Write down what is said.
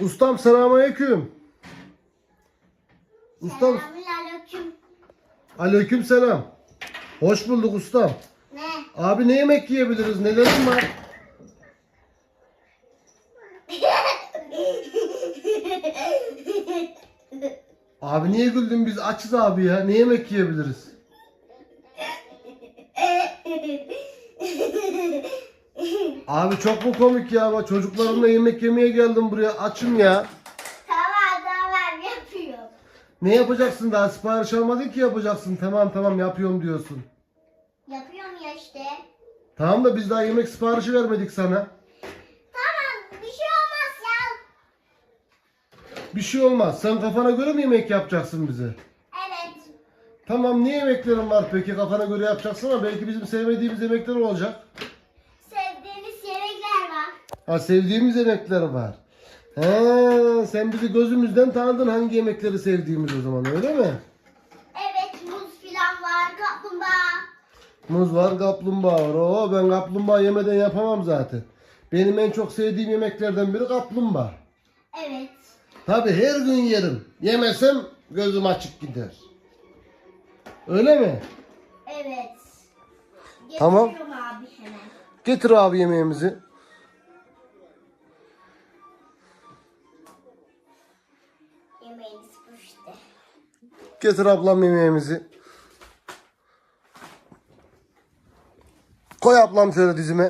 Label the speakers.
Speaker 1: Ustam selamünaleyküm. Ustam
Speaker 2: Selamünaleyküm.
Speaker 1: aleyküm selam. Hoş bulduk ustam.
Speaker 2: Ne?
Speaker 1: Abi ne yemek yiyebiliriz? Nelerin var? Abi niye güldün biz açız abi ya. Ne yemek yiyebiliriz? Abi çok mu komik ya? Bak Çocuklarımla yemek yemeye geldim buraya. Açım ya.
Speaker 2: tamam tamam yapıyorum.
Speaker 1: Ne yapacaksın daha? Sipariş almadın ki yapacaksın. Tamam tamam yapıyorum diyorsun.
Speaker 2: Yapıyorum ya işte.
Speaker 1: Tamam da biz daha yemek siparişi vermedik sana.
Speaker 2: Tamam bir şey olmaz ya.
Speaker 1: Bir şey olmaz. Sen kafana göre mi yemek yapacaksın bize?
Speaker 2: Evet.
Speaker 1: Tamam ne yemeklerin var peki kafana göre yapacaksın ama belki bizim sevmediğimiz yemekler olacak. Ha sevdiğimiz yemekler var. He, sen bizi gözümüzden tanıdın hangi yemekleri sevdiğimiz o zaman öyle mi?
Speaker 2: Evet muz filan var. Kaplumbağa.
Speaker 1: Muz var, kaplumbağa var. Oo ben kaplumbağa yemeden yapamam zaten. Benim en çok sevdiğim yemeklerden biri kaplumbağa.
Speaker 2: Evet.
Speaker 1: Tabi her gün yerim. Yemesem gözüm açık gider. Öyle mi?
Speaker 2: Evet.
Speaker 1: Tamam.
Speaker 2: Getiriyorum abi hemen.
Speaker 1: Getir abi yemeğimizi.
Speaker 2: Yemeğimiz bu işte.
Speaker 1: Getir ablam yemeğimizi. Koy ablam şöyle dizime.